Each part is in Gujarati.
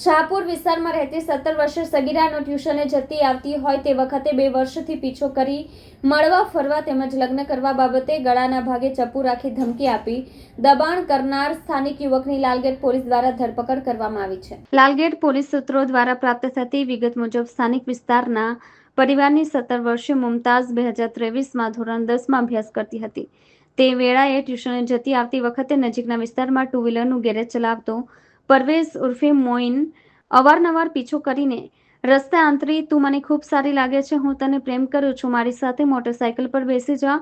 શાહપુર વિસ્તારમાં રહેતી સત્તર વર્ષે સગીરાનો ટ્યુશને જતી આવતી હોય તે વખતે બે વર્ષથી પીછો કરી મળવા, ફરવા તેમજ લગ્ન કરવા બાબતે ગળાના ભાગે ચપ્પુ રાખી ધમકી આપી. દબાણ કરનાર સ્થાનિક યુવકની લાલગેટ પોલીસ દ્વારા ધરપકડ કરવામાં આવી છે. લાલગેટ પોલીસ સૂત્રો દ્વારા પ્રાપ્ત થતી વિગત મુજબ સ્થાનિક વિસ્તારના પરિવારની સત્તર વર્ષીય મુમતાઝ બે હજાર ત્રેવીસમાં ધોરણ દસમાં અભ્યાસ કરતી હતી. તે વેળાએ ટ્યુશને જતી આવતી વખતે નજીકના વિસ્તારમાં ટુ વ્હીલરનું ગેરેજ ચલાવતો પરવેઝ ઉર્ફે મોઇન અવારનવાર પીછો કરીને, રસ્તે આંતરી, તું મને ખૂબ સારી લાગે છે, હું તને પ્રેમ કરું છું, મારી સાથે મોટરસાયકલ પર બેસી જા,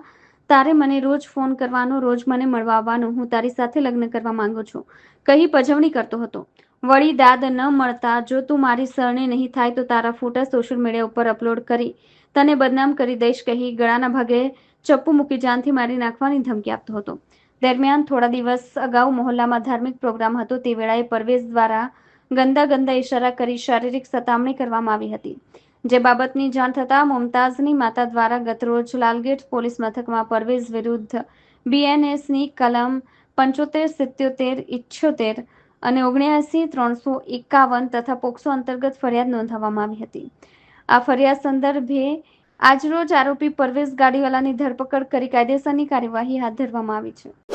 તારે મને રોજ ફોન કરવાનો, રોજ મને મળવા આવવાનું હું તારી સાથે લગ્ન કરવા માંગુ છું, કહી પજવણી કરતો હતો. વળી દાદ ન મળતા, જો તું મારી સરણે નહીં થાય, તો તારા ફોટા સોશિયલ મીડિયા ઉપર અપલોડ કરી, તને બદનામ કરી દઈશ, કહી ગળાના ભાગે ચપ્પુ મૂકી જાનથી મારી નાખવાની ધમકી આપતો હતો. દરમિયાન થોડા દિવસ અગાઉ મોહલ્લામાં ધાર્મિક પ્રોગ્રામ હતો, તે વેળાએ પરવેઝ દ્વારા ગંદા ગંદા ઇશારા કરી શારીરિક સતામણી કરવામાં આવી હતી. જે બાબતની જાણ થતાં મુમતાઝની માતા દ્વારા ગતરોજ લાલગેટ પોલીસ મથકમાં પરવેઝ વિરુદ્ધ બીએનએસની કલમ પંચોતેર, સિત્યોતેર, ઇઠ્યોતેર અને ઓગણ્યાસી, ત્રણસો એકાવન તથા પોક્સો અંતર્ગત ફરિયાદ નોંધાવવામાં આવી હતી. આ ફરિયાદ સંદર્ભે આજરોજ આરોપી પરવેઝ ગાડીવાલાની ધરપકડ કરી કાયદેસરની કાર્યવાહી હાથ ધરવામાં આવી છે.